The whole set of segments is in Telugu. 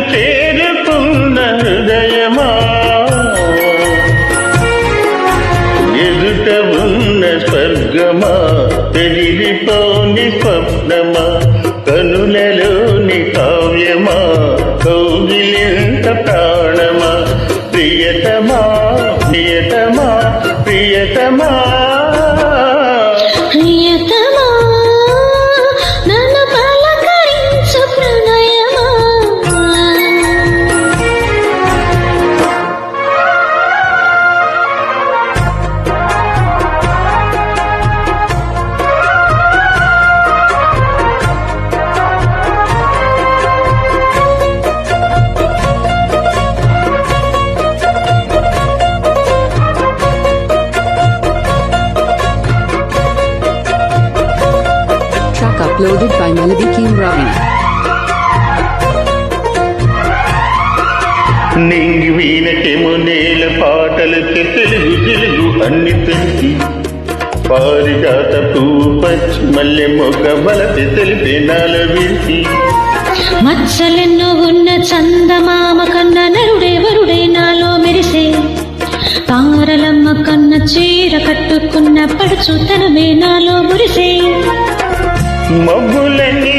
నన్ను హృదయమా? ఎదుట ఉన్న స్వర్గమా? తెలిరిపోని స్వప్నమా? కనులలోని కావ్యమా? కౌగిలింత ప్రాణ uploaded by Melody King Ravi. నింగి వీణకెము నేల పాటలకి తెలుగు తెలుగు అన్ని తెలిసి పారిజాత పచ్చి మల్లె మొగ్గ బలపి తెలిపే నాల వీసి మచ్చలెన్నో ఉన్న చందమామ కన్న నరుడే వరుడే నాలో మెరిసే. తారలమ్మ కన్న చీర కట్టుకున్న పడుచుతనమే నాలో మురిసే. మబ్బులన్నీ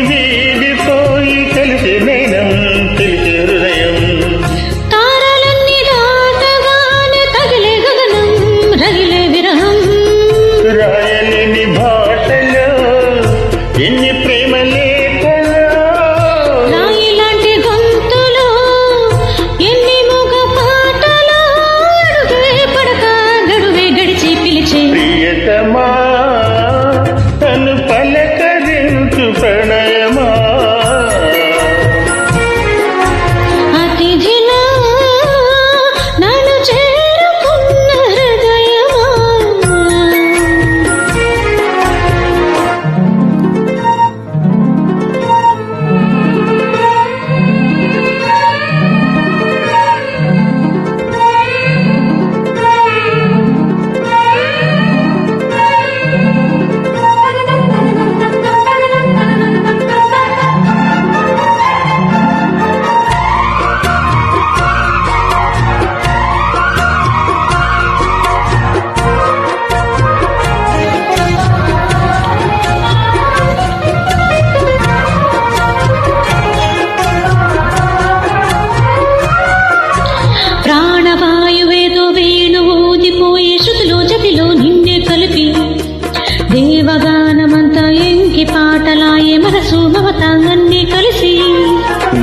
మనసు మమత అన్నీ కలిసి.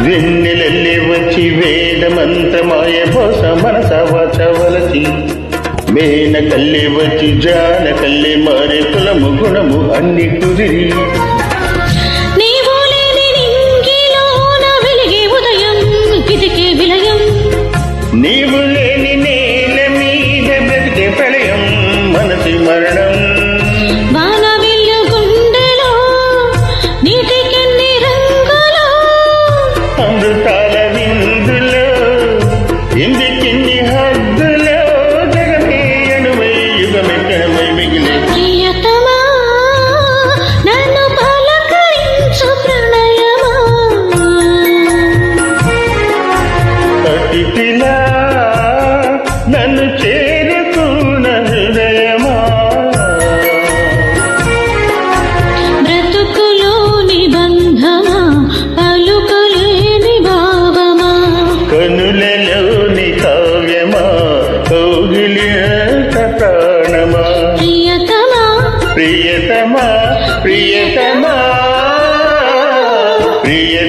వెన్నెలల్లే వచ్చి వేదమంతమాయ బోస మనస వచవలసి మేన కల్లే వచ్చి జాన కల్లే మారే కులము గుణము అన్ని కుదిరి నీవు లేని నింగిలోన వెలిగే ఉదయం ఇదికే విలయం. నీవు చేరుకున్న హృదయమా? బ్రతుకులోని బంధమా పలుకలేని భావమా? కనులలోని కావ్యమా? కౌగిలియత ప్రాణమా? ప్రియతమా? ప్రియతమా? ప్రియతమా? ప్రియ